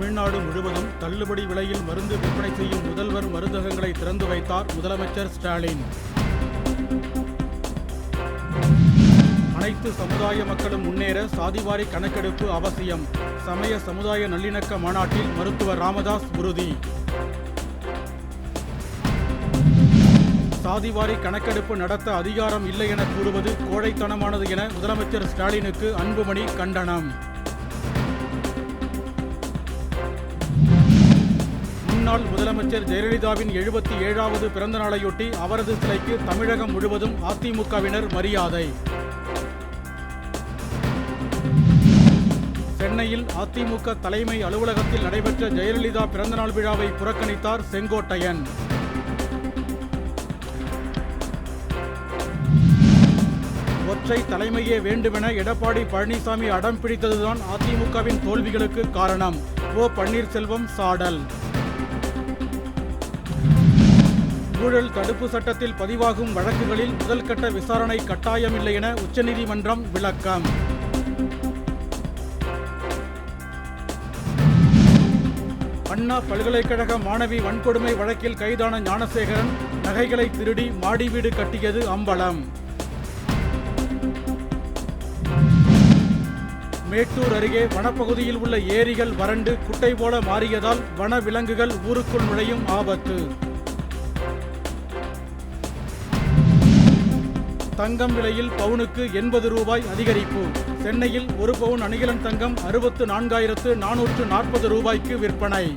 தமிழ்நாடு முழுவதும் தள்ளுபடி விலையில் மருந்து விற்பனை செய்யும் முதல்வர் மருந்தகங்களை திறந்து வைத்தார் முதலமைச்சர் ஸ்டாலின். அனைத்து சமுதாய மக்களும் முன்னேற சாதிவாரி கணக்கெடுப்பு அவசியம். சமய சமுதாய நல்லிணக்க மாநாட்டில் மருத்துவர் ராமதாஸ் உறுதி. சாதிவாரி கணக்கெடுப்பு நடத்த அதிகாரம் இல்லை என கூறுவது கோழைத்தனமானது என முதலமைச்சர் ஸ்டாலினுக்கு அன்புமணி கண்டனம். முன்னாள் முதலமைச்சர் ஜெயலலிதாவின் எழுபத்தி ஏழாவது பிறந்த நாளையொட்டி அவரது சிலைக்கு தமிழகம் முழுவதும் அதிமுகவினர் மரியாதை. சென்னையில் அதிமுக தலைமை அலுவலகத்தில் நடைபெற்ற ஜெயலலிதா பிறந்தநாள் விழாவை புறக்கணித்தார் செங்கோட்டையன். ஒற்றை தலைமையே வேண்டுமென எடப்பாடி பழனிசாமி அடம் பிடித்ததுதான் அதிமுகவின் தோல்விகளுக்கு காரணம். ஓ பன்னீர்செல்வம் சாடல். ஊழல் தடுப்பு சட்டத்தில் பதிவாகும் வழக்குகளில் முதல்கட்ட விசாரணை கட்டாயமில்லை என உச்சநீதிமன்றம் விளக்கம். அண்ணா பல்கலைக்கழக மாணவி வன்கொடுமை வழக்கில் கைதான ஞானசேகரன் நகைகளை திருடி மாடி வீடு கட்டியது அம்பலம். மேட்டூர் அருகே வனப்பகுதியில் உள்ள ஏரிகள் வறண்டு குட்டை போல மாறியதால் வன விலங்குகள் ஊருக்குள் நுழையும் ஆபத்து. தங்கம் விலையில் பவுனுக்கு எண்பது ரூபாய் அதிகரிப்பு. சென்னையில் ஒரு பவுன் அணிகலன் தங்கம் அறுபத்து நான்காயிரத்து நானூற்று நாற்பது ரூபாய்க்கு விற்பனை.